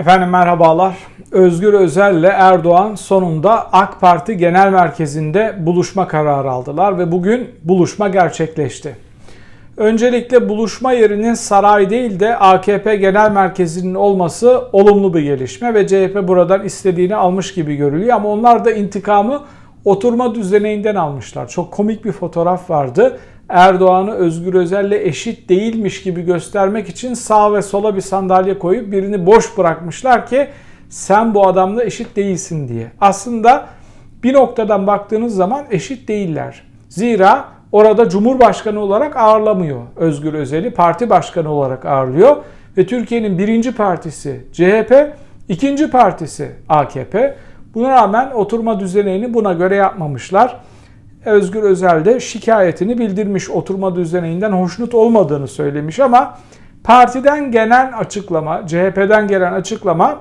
Efendim merhabalar. Özgür Özel ile Erdoğan sonunda AK Parti Genel Merkezi'nde buluşma kararı aldılar ve bugün buluşma gerçekleşti. Öncelikle buluşma yerinin saray değil de AKP Genel Merkezi'nin olması olumlu bir gelişme ve CHP buradan istediğini almış gibi görülüyor ama onlar da intikamı oturma düzeneğinden almışlar. Çok komik bir fotoğraf vardı. Erdoğan'ı Özgür Özel'le eşit değilmiş gibi göstermek için sağ ve sola bir sandalye koyup birini boş bırakmışlar ki sen bu adamla eşit değilsin diye. Aslında bir noktadan baktığınız zaman eşit değiller. Zira orada Cumhurbaşkanı olarak ağırlamıyor Özgür Özel'i, parti başkanı olarak ağırlıyor. Ve Türkiye'nin birinci partisi CHP, ikinci partisi AKP. Buna rağmen oturma düzenini buna göre yapmamışlar. Özgür Özel de şikayetini bildirmiş, oturma düzeneğinden hoşnut olmadığını söylemiş ama partiden gelen açıklama, CHP'den gelen açıklama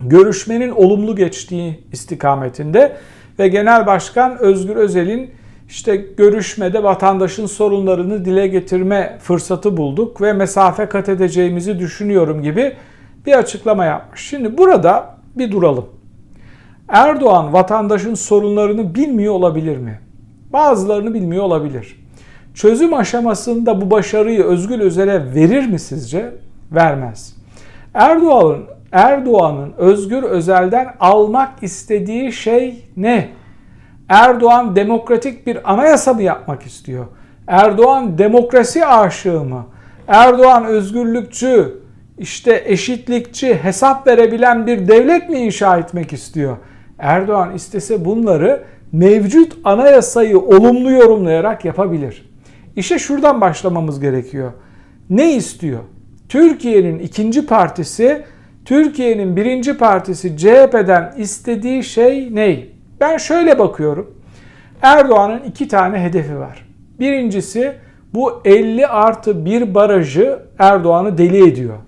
görüşmenin olumlu geçtiği istikametinde ve Genel Başkan Özgür Özel'in işte görüşmede vatandaşın sorunlarını dile getirme fırsatı bulduk ve mesafe kat edeceğimizi düşünüyorum gibi bir açıklama yapmış. Şimdi burada bir duralım. Erdoğan vatandaşın sorunlarını bilmiyor olabilir mi? Bazılarını bilmiyor olabilir. Çözüm aşamasında bu başarıyı Özgür Özel'e verir mi sizce? Vermez. Erdoğan'ın Erdoğan'ın Özgür Özel'den almak istediği şey ne? Erdoğan demokratik bir anayasa mı yapmak istiyor? Erdoğan demokrasi aşığı mı? Erdoğan özgürlükçü, işte eşitlikçi, hesap verebilen bir devlet mi inşa etmek istiyor? Erdoğan istese bunları mevcut anayasayı olumlu yorumlayarak yapabilir. İşte şuradan başlamamız gerekiyor. Ne istiyor? Türkiye'nin ikinci partisi, Türkiye'nin birinci partisi CHP'den istediği şey ne? Ben şöyle bakıyorum. Erdoğan'ın iki tane hedefi var. Birincisi bu 50 artı 1 barajı Erdoğan'ı deli ediyor.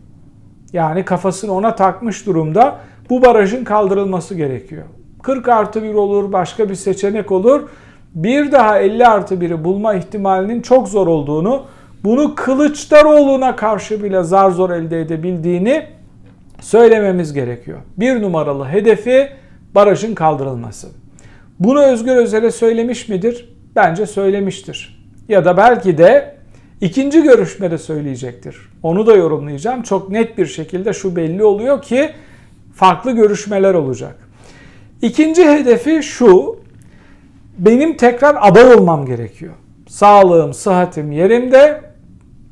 Yani kafasını ona takmış durumda. Bu barajın kaldırılması gerekiyor. 40 artı 1 olur, başka bir seçenek olur. Bir daha 50 artı 1'i bulma ihtimalinin çok zor olduğunu, bunu Kılıçdaroğlu'na karşı bile zar zor elde edebildiğini söylememiz gerekiyor. Bir numaralı hedefi barajın kaldırılması. Bunu Özgür Özel'e söylemiş midir? Bence söylemiştir. Ya da belki de ikinci görüşmede söyleyecektir. Onu da yorumlayacağım. Çok net bir şekilde şu belli oluyor ki farklı görüşmeler olacak. İkinci hedefi şu. Benim tekrar aday olmam gerekiyor. Sağlığım, sıhhatim yerimde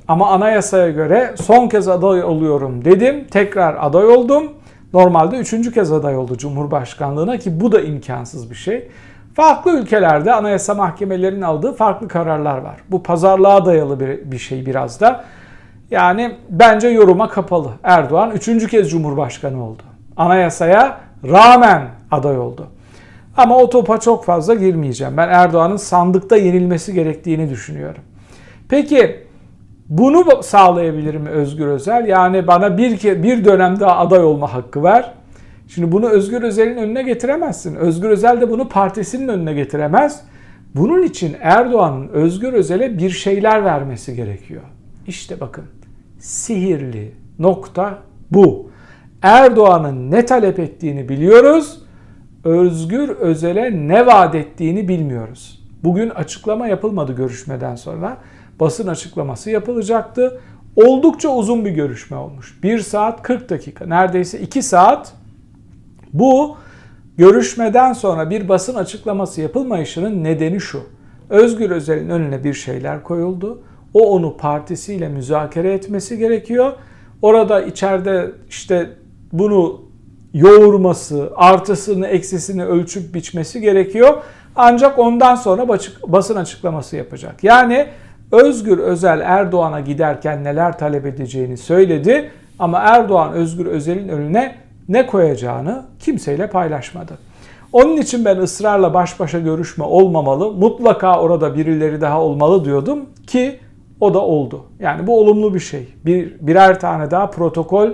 ama anayasaya göre son kez aday oluyorum dedim. Tekrar aday oldum. Normalde üçüncü kez aday oldu Cumhurbaşkanlığına ki bu da imkansız bir şey. Farklı ülkelerde anayasa mahkemelerinin aldığı farklı kararlar var. Bu pazarlığa dayalı bir, bir şey biraz da. Yani bence yoruma kapalı. Erdoğan üçüncü kez Cumhurbaşkanı oldu. Anayasaya rağmen aday oldu. Ama o topa çok fazla girmeyeceğim. Ben Erdoğan'ın sandıkta yenilmesi gerektiğini düşünüyorum. Peki bunu sağlayabilir mi Özgür Özel? Yani bana bir bir dönem daha aday olma hakkı ver. Şimdi bunu Özgür Özel'in önüne getiremezsin. Özgür Özel de bunu partisinin önüne getiremez. Bunun için Erdoğan'ın Özgür Özel'e bir şeyler vermesi gerekiyor. İşte bakın sihirli nokta bu. Erdoğan'ın ne talep ettiğini biliyoruz. Özgür Özel'e ne vaat ettiğini bilmiyoruz. Bugün açıklama yapılmadı görüşmeden sonra. Basın açıklaması yapılacaktı. Oldukça uzun bir görüşme olmuş. 1 saat 40 dakika, neredeyse 2 saat. Bu görüşmeden sonra bir basın açıklaması yapılmayışının nedeni şu. Özgür Özel'in önüne bir şeyler koyuldu. O onu partisiyle müzakere etmesi gerekiyor. Orada içeride işte bunu yoğurması, artısını, eksisini ölçüp biçmesi gerekiyor. Ancak ondan sonra basın açıklaması yapacak. Yani Özgür Özel Erdoğan'a giderken neler talep edeceğini söyledi ama Erdoğan Özgür Özel'in önüne ne koyacağını kimseyle paylaşmadı. Onun için ben ısrarla baş başa görüşme olmamalı, mutlaka orada birileri daha olmalı diyordum ki o da oldu. Yani bu olumlu bir şey. Bir, birer tane daha protokol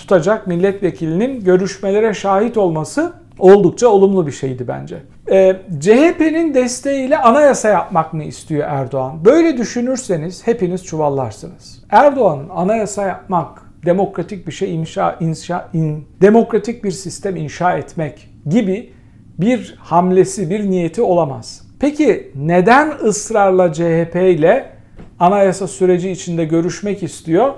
tutacak milletvekilinin görüşmelere şahit olması oldukça olumlu bir şeydi bence. Ee, CHP'nin desteğiyle anayasa yapmak mı istiyor Erdoğan? Böyle düşünürseniz hepiniz çuvallarsınız. Erdoğan'ın anayasa yapmak demokratik bir şey inşa, inşa in, demokratik bir sistem inşa etmek gibi bir hamlesi, bir niyeti olamaz. Peki neden ısrarla CHP ile anayasa süreci içinde görüşmek istiyor?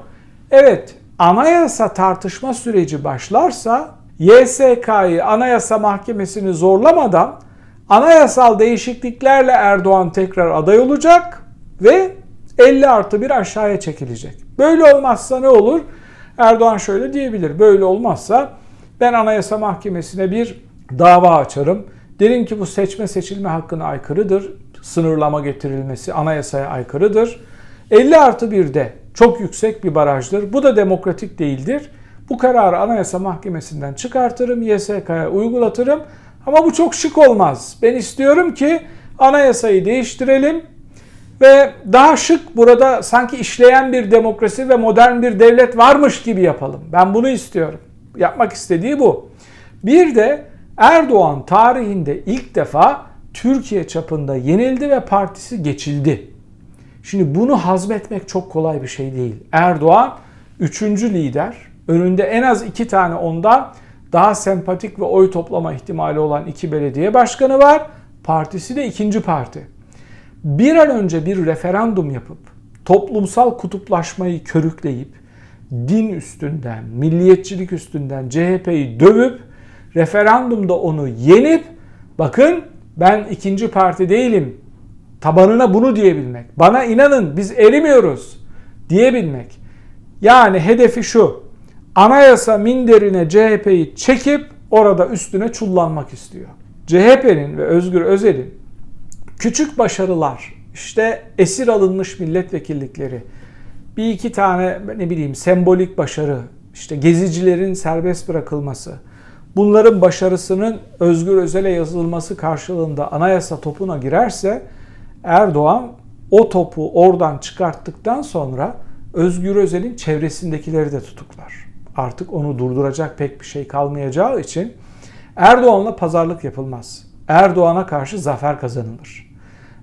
Evet, anayasa tartışma süreci başlarsa YSK'yı Anayasa Mahkemesi'ni zorlamadan anayasal değişikliklerle Erdoğan tekrar aday olacak ve 50 artı bir aşağıya çekilecek. Böyle olmazsa ne olur? Erdoğan şöyle diyebilir. Böyle olmazsa ben Anayasa Mahkemesi'ne bir dava açarım. Derim ki bu seçme seçilme hakkına aykırıdır. Sınırlama getirilmesi anayasaya aykırıdır. 50 artı 1 de çok yüksek bir barajdır. Bu da demokratik değildir. Bu kararı Anayasa Mahkemesi'nden çıkartırım, YSK'ya uygulatırım. Ama bu çok şık olmaz. Ben istiyorum ki anayasayı değiştirelim ve daha şık burada sanki işleyen bir demokrasi ve modern bir devlet varmış gibi yapalım. Ben bunu istiyorum. Yapmak istediği bu. Bir de Erdoğan tarihinde ilk defa Türkiye çapında yenildi ve partisi geçildi. Şimdi bunu hazmetmek çok kolay bir şey değil. Erdoğan üçüncü lider. Önünde en az iki tane ondan daha sempatik ve oy toplama ihtimali olan iki belediye başkanı var. Partisi de ikinci parti. Bir an önce bir referandum yapıp toplumsal kutuplaşmayı körükleyip din üstünden, milliyetçilik üstünden CHP'yi dövüp referandumda onu yenip bakın ben ikinci parti değilim. Tabanına bunu diyebilmek. Bana inanın biz erimiyoruz diyebilmek. Yani hedefi şu. Anayasa minderine CHP'yi çekip orada üstüne çullanmak istiyor. CHP'nin ve Özgür Özel'in küçük başarılar, işte esir alınmış milletvekillikleri, bir iki tane ne bileyim sembolik başarı, işte gezicilerin serbest bırakılması, bunların başarısının Özgür Özel'e yazılması karşılığında anayasa topuna girerse Erdoğan o topu oradan çıkarttıktan sonra Özgür Özel'in çevresindekileri de tutuklar. Artık onu durduracak pek bir şey kalmayacağı için Erdoğan'la pazarlık yapılmaz. Erdoğan'a karşı zafer kazanılır.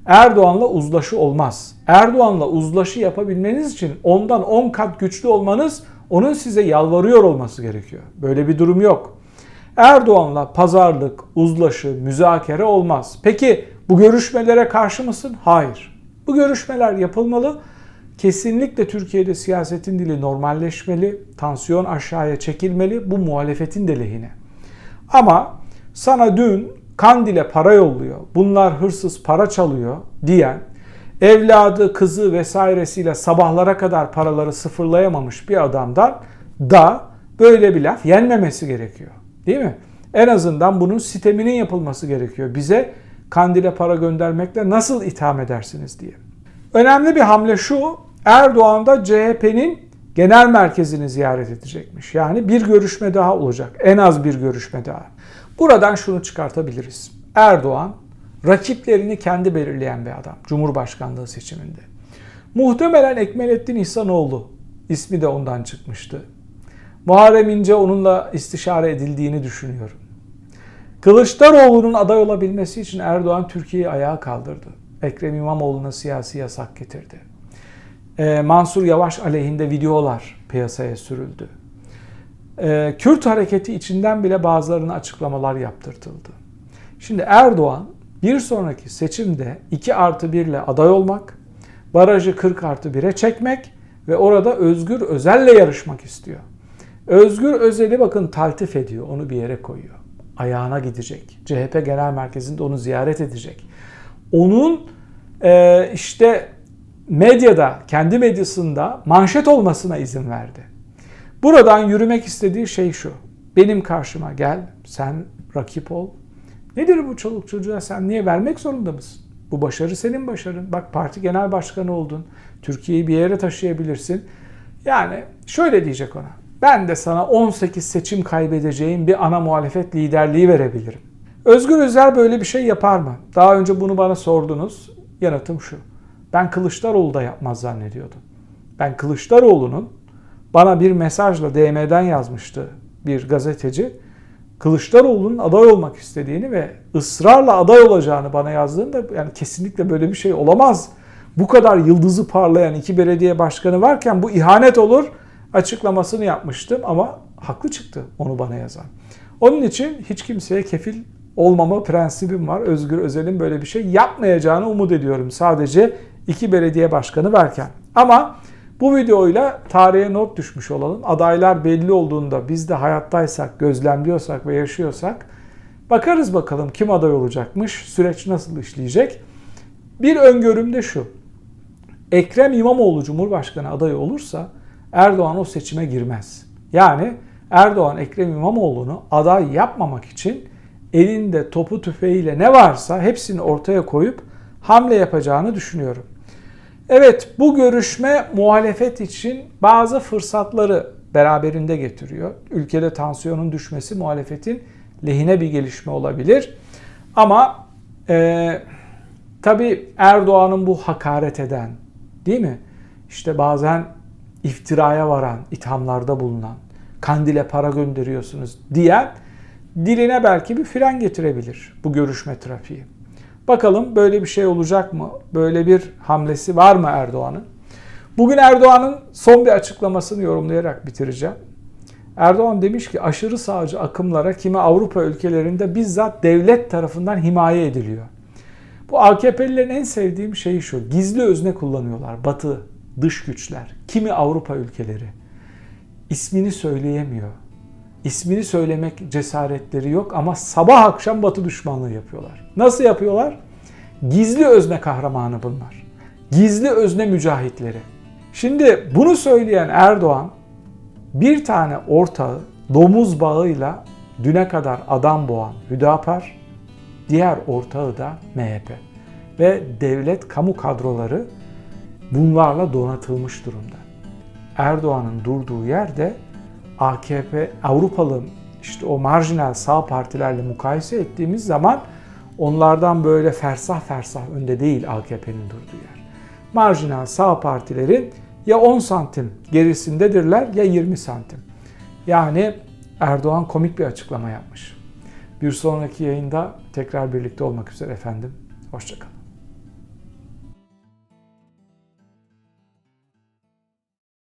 Erdoğan'la uzlaşı olmaz. Erdoğan'la uzlaşı yapabilmeniz için ondan 10 kat güçlü olmanız onun size yalvarıyor olması gerekiyor. Böyle bir durum yok. Erdoğan'la pazarlık, uzlaşı, müzakere olmaz. Peki bu görüşmelere karşı mısın? Hayır. Bu görüşmeler yapılmalı. Kesinlikle Türkiye'de siyasetin dili normalleşmeli, tansiyon aşağıya çekilmeli. Bu muhalefetin de lehine. Ama sana dün Kandil'e para yolluyor, bunlar hırsız para çalıyor diyen, evladı, kızı vesairesiyle sabahlara kadar paraları sıfırlayamamış bir adamdan da böyle bir laf yenmemesi gerekiyor. Değil mi? En azından bunun sisteminin yapılması gerekiyor. Bize Kandil'e para göndermekle nasıl itham edersiniz diye. Önemli bir hamle şu, Erdoğan da CHP'nin genel merkezini ziyaret edecekmiş. Yani bir görüşme daha olacak. En az bir görüşme daha. Buradan şunu çıkartabiliriz. Erdoğan rakiplerini kendi belirleyen bir adam Cumhurbaşkanlığı seçiminde. Muhtemelen Ekmelettin İhsanoğlu ismi de ondan çıkmıştı. Muharrem İnce onunla istişare edildiğini düşünüyorum. Kılıçdaroğlu'nun aday olabilmesi için Erdoğan Türkiye'yi ayağa kaldırdı. Ekrem İmamoğlu'na siyasi yasak getirdi. Ee, Mansur Yavaş aleyhinde videolar piyasaya sürüldü. Ee, Kürt hareketi içinden bile bazılarına açıklamalar yaptırtıldı. Şimdi Erdoğan bir sonraki seçimde 2 artı 1 ile aday olmak, barajı 40 artı 1'e çekmek ve orada Özgür Özel'le yarışmak istiyor. Özgür Özel'i bakın taltif ediyor, onu bir yere koyuyor. Ayağına gidecek. CHP Genel Merkezi'nde onu ziyaret edecek. Onun e, işte medyada, kendi medyasında manşet olmasına izin verdi. Buradan yürümek istediği şey şu. Benim karşıma gel, sen rakip ol. Nedir bu çoluk çocuğa sen niye vermek zorunda mısın? Bu başarı senin başarın. Bak parti genel başkanı oldun. Türkiye'yi bir yere taşıyabilirsin. Yani şöyle diyecek ona. Ben de sana 18 seçim kaybedeceğim bir ana muhalefet liderliği verebilirim. Özgür Özel böyle bir şey yapar mı? Daha önce bunu bana sordunuz. Yanıtım şu. Ben Kılıçdaroğlu da yapmaz zannediyordum. Ben Kılıçdaroğlu'nun bana bir mesajla DM'den yazmıştı bir gazeteci. Kılıçdaroğlu'nun aday olmak istediğini ve ısrarla aday olacağını bana yazdığında yani kesinlikle böyle bir şey olamaz. Bu kadar yıldızı parlayan iki belediye başkanı varken bu ihanet olur. Açıklamasını yapmıştım ama haklı çıktı onu bana yazan. Onun için hiç kimseye kefil olmama prensibim var. Özgür Özel'in böyle bir şey yapmayacağını umut ediyorum. Sadece iki belediye başkanı varken. Ama bu videoyla tarihe not düşmüş olalım. Adaylar belli olduğunda biz de hayattaysak, gözlemliyorsak ve yaşıyorsak bakarız bakalım kim aday olacakmış, süreç nasıl işleyecek. Bir öngörüm de şu. Ekrem İmamoğlu Cumhurbaşkanı adayı olursa Erdoğan o seçime girmez. Yani Erdoğan Ekrem İmamoğlu'nu aday yapmamak için elinde topu tüfeğiyle ne varsa hepsini ortaya koyup hamle yapacağını düşünüyorum. Evet bu görüşme muhalefet için bazı fırsatları beraberinde getiriyor. Ülkede tansiyonun düşmesi muhalefetin lehine bir gelişme olabilir. Ama e, tabii Erdoğan'ın bu hakaret eden değil mi? İşte bazen iftiraya varan, ithamlarda bulunan, kandile para gönderiyorsunuz diyen diline belki bir fren getirebilir bu görüşme trafiği. Bakalım böyle bir şey olacak mı? Böyle bir hamlesi var mı Erdoğan'ın? Bugün Erdoğan'ın son bir açıklamasını yorumlayarak bitireceğim. Erdoğan demiş ki aşırı sağcı akımlara kimi Avrupa ülkelerinde bizzat devlet tarafından himaye ediliyor. Bu AKP'lilerin en sevdiğim şeyi şu. Gizli özne kullanıyorlar. Batı, dış güçler, kimi Avrupa ülkeleri. İsmini söyleyemiyor. İsmini söylemek cesaretleri yok ama sabah akşam Batı düşmanlığı yapıyorlar. Nasıl yapıyorlar? Gizli özne kahramanı bunlar. Gizli özne mücahitleri. Şimdi bunu söyleyen Erdoğan bir tane ortağı domuz bağıyla düne kadar adam boğan Hüdapar, diğer ortağı da MHP. Ve devlet kamu kadroları bunlarla donatılmış durumda. Erdoğan'ın durduğu yerde AKP, Avrupalı işte o marjinal sağ partilerle mukayese ettiğimiz zaman onlardan böyle fersah fersah önde değil AKP'nin durduğu yer. Marjinal sağ partilerin ya 10 santim gerisindedirler ya 20 santim. Yani Erdoğan komik bir açıklama yapmış. Bir sonraki yayında tekrar birlikte olmak üzere efendim. Hoşçakalın.